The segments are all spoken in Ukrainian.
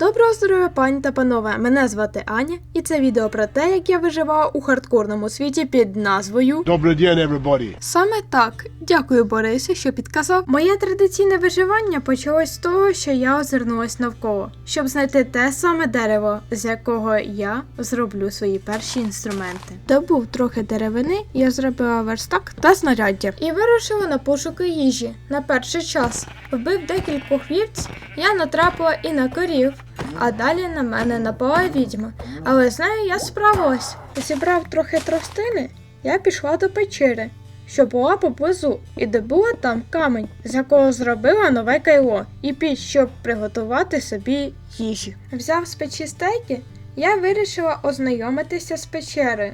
Доброго здоров'я, пані та панове! Мене звати Аня, і це відео про те, як я виживала у хардкорному світі під назвою. Добрый день, everybody. Саме так, дякую Борисе, що підказав. Моє традиційне виживання почалось з того, що я озирнулась навколо, щоб знайти те саме дерево, з якого я зроблю свої перші інструменти. Добув трохи деревини, я зробила верстак та знаряддя і вирушила на пошуки їжі. На перший час вбив декількох вівць, я натрапила і на корів. А далі на мене напала відьма. Але з нею я справилась. Зібрав трохи тростини, я пішла до печери, що була поблизу, і добула там камень, з якого зробила нове кайло і піч, щоб приготувати собі їжі. Взяв з печі стейки, я вирішила ознайомитися з печерою.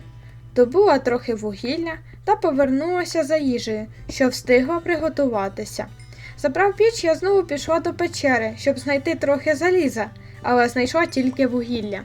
Добула трохи вугілля та повернулася за їжею, що встигла приготуватися. Забрав піч, я знову пішла до печери, щоб знайти трохи заліза, але знайшла тільки вугілля.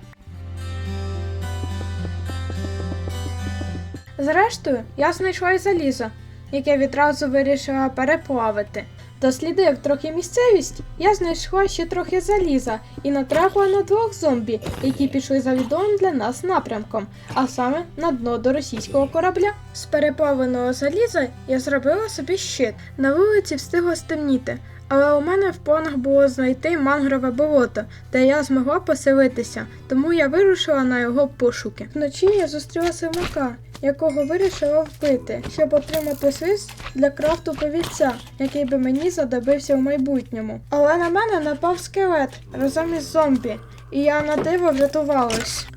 Зрештою, я знайшла й залізо, яке відразу вирішила переплавити. Дослідив трохи місцевість, я знайшла ще трохи заліза і натрапила на двох зомбі, які пішли за відомим для нас напрямком, а саме на дно до російського корабля. З переплавленого заліза я зробила собі щит. На вулиці встигло стемніти, але у мене в планах було знайти мангрове болото, де я змогла поселитися, тому я вирушила на його пошуки. Вночі я зустріла симака, якого вирішила вбити, щоб отримати свист для крафту повідця, який би мені задобився в майбутньому. Але на мене напав скелет разом із зомбі, і я на диво врятувалась.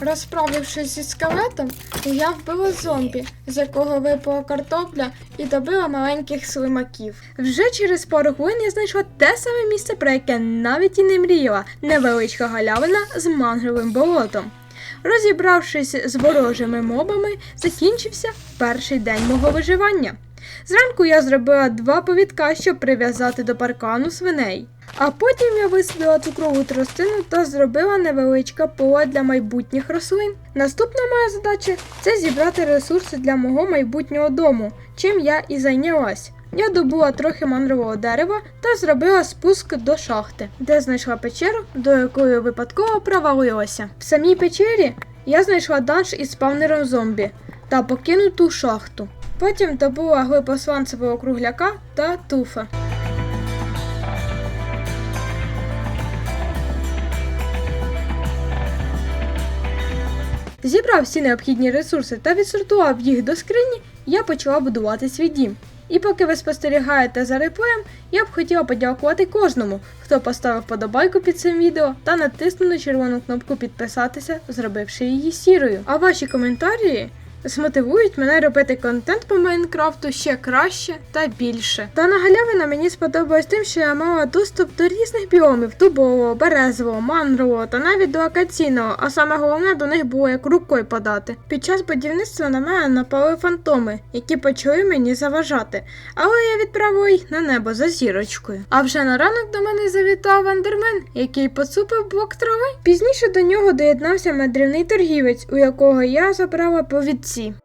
Розправившись зі скелетом, я вбила зомбі, з якого випала картопля і добила маленьких слимаків. Вже через пару хвилин я знайшла те саме місце, про яке навіть і не мріяла невеличка галявина з мангровим болотом. Розібравшись з ворожими мобами, закінчився перший день мого виживання. Зранку я зробила два повідка, щоб прив'язати до паркану свиней. А потім я висадила цукрову тростину та зробила невеличке поле для майбутніх рослин. Наступна моя задача це зібрати ресурси для мого майбутнього дому, чим я і зайнялась. Я добула трохи мангрового дерева та зробила спуск до шахти, де знайшла печеру, до якої випадково провалилася. В самій печері я знайшла данж із спавнером зомбі та покинуту шахту. Потім добула глибосланцевого кругляка та туфа. Зібрав всі необхідні ресурси та відсортував їх до скрині, я почала будувати свій дім. І поки ви спостерігаєте за реплеєм, я б хотіла подякувати кожному, хто поставив подобайку під цим відео та натиснув на червону кнопку підписатися, зробивши її сірою. А ваші коментарі змотивують мене робити контент по Майнкрафту ще краще та більше. Дана галявина мені сподобалась тим, що я мала доступ до різних біомів дубового, березового, мангрового та навіть до акаційного, а саме головне до них було як рукою подати. Під час будівництва на мене напали фантоми, які почали мені заважати, але я відправила їх на небо за зірочкою. А вже на ранок до мене завітав андермен, який поцупив блок трави. Пізніше до нього доєднався мандрівний торгівець, у якого я забрала повідці. Ось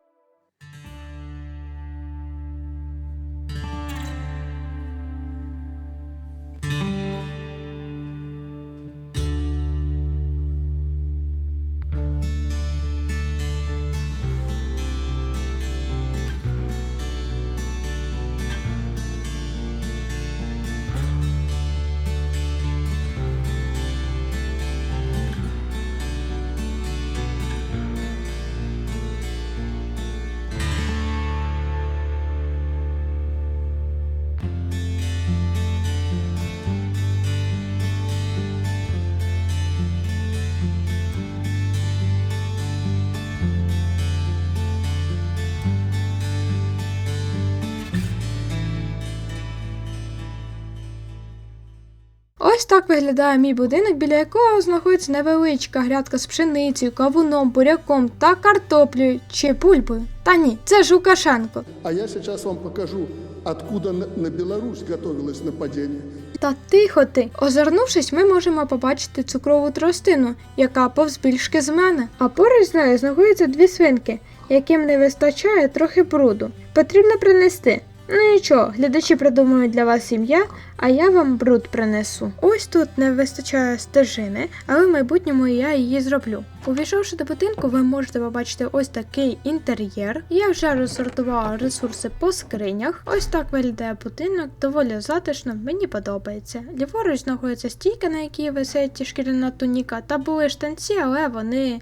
так виглядає мій будинок, біля якого знаходиться невеличка грядка з пшеницею, кавуном, буряком та картоплею чи бульбою. Та ні, це ж Лукашенко. А я сейчас вам покажу, откуда на, на Беларусь готовилось нападение. Та тихо ти. Озирнувшись, ми можемо побачити цукрову тростину, яка повзбільшки з мене. А поруч з нею знаходяться дві свинки, яким не вистачає трохи бруду. Потрібно принести. Ну нічого, глядачі придумають для вас ім'я, а я вам бруд принесу. Ось тут не вистачає стежини, але в майбутньому я її зроблю. Увійшовши до будинку, ви можете побачити ось такий інтер'єр. Я вже розсортувала ресурси по скринях. Ось так виглядає будинок, доволі затишно, мені подобається. Ліворуч знаходиться стійка, на якій висить шкіряна туніка, та були штанці, але вони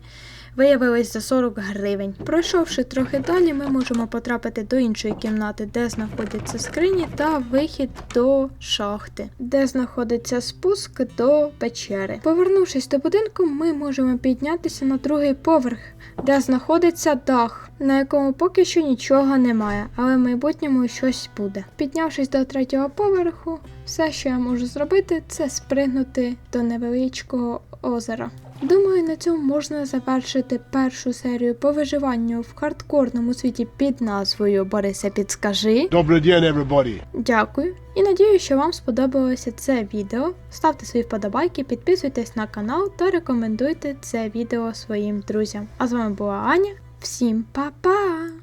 виявились за 40 гривень. Пройшовши трохи далі, ми можемо потрапити до іншої кімнати, де знаходяться скрині, та вихід до шахти, де знаходиться спуск до печери. Повернувшись до будинку, ми можемо піднятися на другий поверх, де знаходиться дах, на якому поки що нічого немає, але в майбутньому щось буде. Піднявшись до третього поверху, все, що я можу зробити, це спригнути до невеличкого озера. Думаю, на цьому можна завершити першу серію по виживанню в хардкорному світі під назвою Борисе Підскажи. Добрый день, everybody. Дякую. І надію, що вам сподобалося це відео. Ставте свої вподобайки, підписуйтесь на канал та рекомендуйте це відео своїм друзям. А з вами була Аня. Всім па-па!